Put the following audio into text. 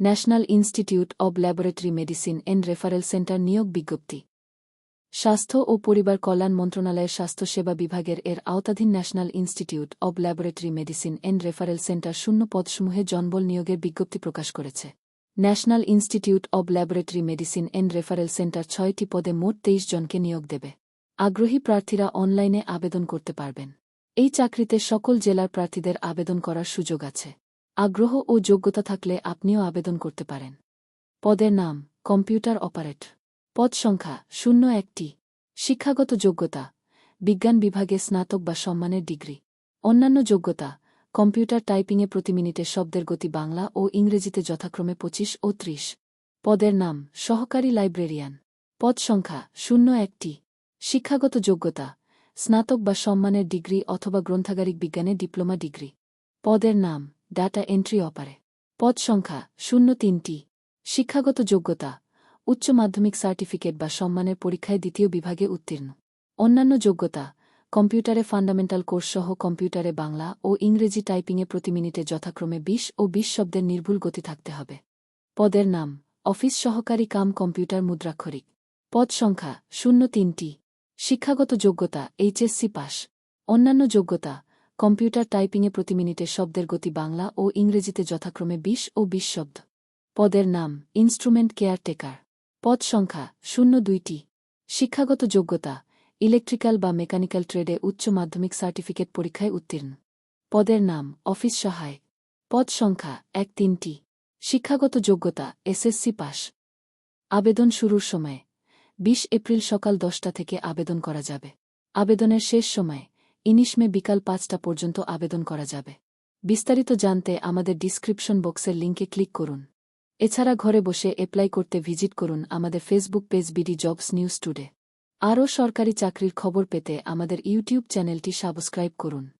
National institute of laboratory medicine and referral centre নিয়োগ বিজ্ঞপ্তি। স্বাস্থ্য ও পরিবার কল্যাণ মন্ত্রণালয়ের স্বাস্থ্যসেবা বিভাগের এর আওতাধীন national institute of laboratory medicine and referral centre শূন্য পদসমূহে জনবল নিয়োগের বিজ্ঞপ্তি প্রকাশ করেছে। National institute of laboratory medicine and referral centre ছয়টি পদে মোট তেইশ জনকে নিয়োগ দেবে। আগ্রহী প্রার্থীরা অনলাইনে আবেদন করতে পারবেন। এই চাকরিতে সকল জেলার প্রার্থীদের আবেদন করার সুযোগ আছে। আগ্রহ ও যোগ্যতা থাকলে আপনিও আবেদন করতে পারেন। পদের নাম, কম্পিউটার অপারেট পদ সংখ্যা, শূন্য একটি। শিক্ষাগত যোগ্যতা, বিজ্ঞান বিভাগে স্নাতক বা সম্মানের ডিগ্রি। অন্যান্য যোগ্যতা, কম্পিউটার টাইপিংয়ে প্রতি মিনিটে শব্দের গতি বাংলা ও ইংরেজিতে যথাক্রমে পঁচিশ ও ত্রিশ। পদের নাম, সহকারী লাইব্রেরিয়ান। পদ সংখ্যা, শূন্য একটি। শিক্ষাগত যোগ্যতা, স্নাতক বা সম্মানের ডিগ্রি অথবা গ্রন্থাগারিক বিজ্ঞানে ডিপ্লোমা ডিগ্রি। পদের নাম ডাটা এন্ট্রি অপারে। পদ সংখ্যা শূন্য তিনটি। শিক্ষাগত যোগ্যতা, উচ্চ মাধ্যমিক সার্টিফিকেট বা সম্মানের পরীক্ষায় দ্বিতীয় বিভাগে উত্তীর্ণ। অন্যান্য যোগ্যতা, কম্পিউটারে ফান্ডামেন্টাল কোর্স সহ কম্পিউটারে বাংলা ও ইংরেজি টাইপিংয়ে প্রতি মিনিটে যথাক্রমে বিশ ও বিশ শব্দের নির্ভুল গতি থাকতে হবে। পদের নাম, অফিস সহকারী কাম কম্পিউটার মুদ্রাক্ষরিক। পদ সংখ্যা শূন্য তিনটি। শিক্ষাগত যোগ্যতা, এইচএসসি পাস। অন্যান্য যোগ্যতা কম্পিউটার টাইপিংয়ে প্রতি মিনিটে শব্দের গতি বাংলা ও ইংরেজিতে যথাক্রমে বিশ ও বিশ শব্দ। পদের নাম, ইনস্ট্রুমেন্ট কেয়ারটেকার। পদ সংখ্যা, শূন্য দুইটি। শিক্ষাগত যোগ্যতা, ইলেকট্রিক্যাল বা মেকানিক্যাল ট্রেডে উচ্চ মাধ্যমিক সার্টিফিকেট পরীক্ষায় উত্তীর্ণ। পদের নাম, অফিস সহায়। পদ সংখ্যা, এক তিনটি। শিক্ষাগত যোগ্যতা, এসএসসি পাস। আবেদন শুরুর সময়, বিশ এপ্রিল সকাল দশটা থেকে আবেদন করা যাবে। আবেদনের শেষ সময় ইনিশ মে বিকাল পাঁচটা পর্যন্ত আবেদন করা যাবে। বিস্তারিত জানতে আমাদের ডিসক্রিপশন বক্সের লিঙ্কে ক্লিক করুন। এছাড়া ঘরে বসে অ্যাপ্লাই করতে ভিজিট করুন আমাদের Facebook page BD jobs news today. আরও সরকারি চাকরির খবর পেতে আমাদের ইউটিউব চ্যানেলটি সাবস্ক্রাইব করুন।